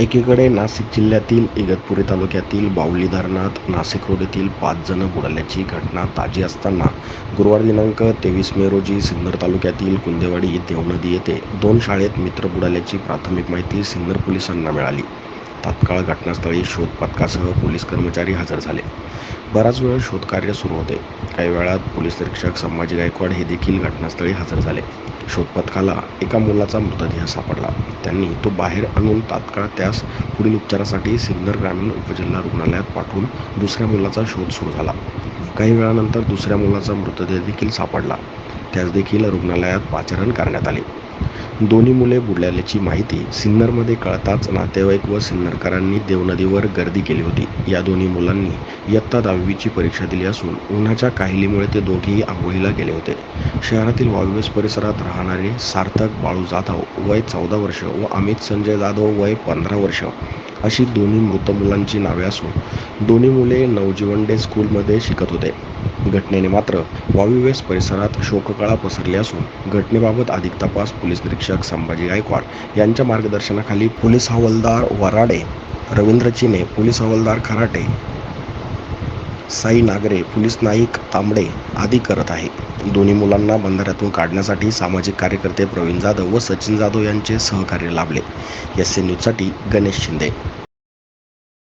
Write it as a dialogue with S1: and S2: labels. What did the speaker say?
S1: एकीकडे नाशिक जिल्ह्यातील इगतपुरी तालुक्यातील बावली धरणात नाशिक रोड येथील पाच जण बुडाल्याची घटना ताजी असताना गुरुवार दिनांक तेवीस मे रोजी सिन्नर तालुक्यातील कुंदेवाडी देवनदी येथे दोन शाळेत मित्र बुडाल्याची प्राथमिक माहिती सिन्नर पोलिसांना मिळाली. तात्काळ घटनास्थळी शोध पथकासह पोलीस कर्मचारी हजर झाले. बराच वेळ शोधकार्य सुरू होते. काही वेळात पोलीस निरीक्षक संभाजी गायकवाड हे देखील घटनास्थळी हजर झाले. शोध पथकाला एका मुलाचा मृतदेह सापडला. त्यांनी तो बाहेर आणून तात्काळ त्यास पुढील उपचारासाठी सिन्नर ग्रामीण उपजिल्हा रुग्णालयात पाठवून दुसऱ्या मुलाचा शोध सुरू झाला. काही वेळानंतर दुसऱ्या मुलाचा मृतदेह देखील सापडला. त्यास देखील रुग्णालयात पाचारण करण्यात आले. दोन्ही मुले बुडल्याची माहिती सिन्नरमध्ये कळताच नातेवाईक व सिन्नरकरांनी देवनदीवर गर्दी केली होती. या दोन्ही मुलांनी इयत्ता दहावीची परीक्षा दिली असून उन्हाच्या काहिलीमुळे ते दोघेही आंघोळीला गेले होते. शहरातील वायुवेस परिसरात राहणारे सार्थक बाळू जाधव वय चौदा वर्ष व अमित संजय जाधव वय पंधरा वर्ष अशी दोन्ही मृत मुलांची नावे असून दोन्ही मुले नवजीवन डे स्कूलमध्ये शिकत होते. घटनेने मात्र वाविवेस परिसरात शोककळा पसरली असून घटनेबाबत अधिक तपास पोलीस निरीक्षक संभाजी गायकवाड यांच्या मार्गदर्शनाखाली पोलीस हवालदार वराडे रवींद्र चिने पोलीस हवालदार खराटे साई नागरे पोलीस नाईक तांबडे आदी करत आहे. दोन्ही मुलांना बंधाऱ्यातून काढण्यासाठी सामाजिक कार्यकर्ते प्रवीण जाधव व सचिन जाधव यांचे सहकार्य लाभले. एस न्यूजसाठी गणेश शिंदे.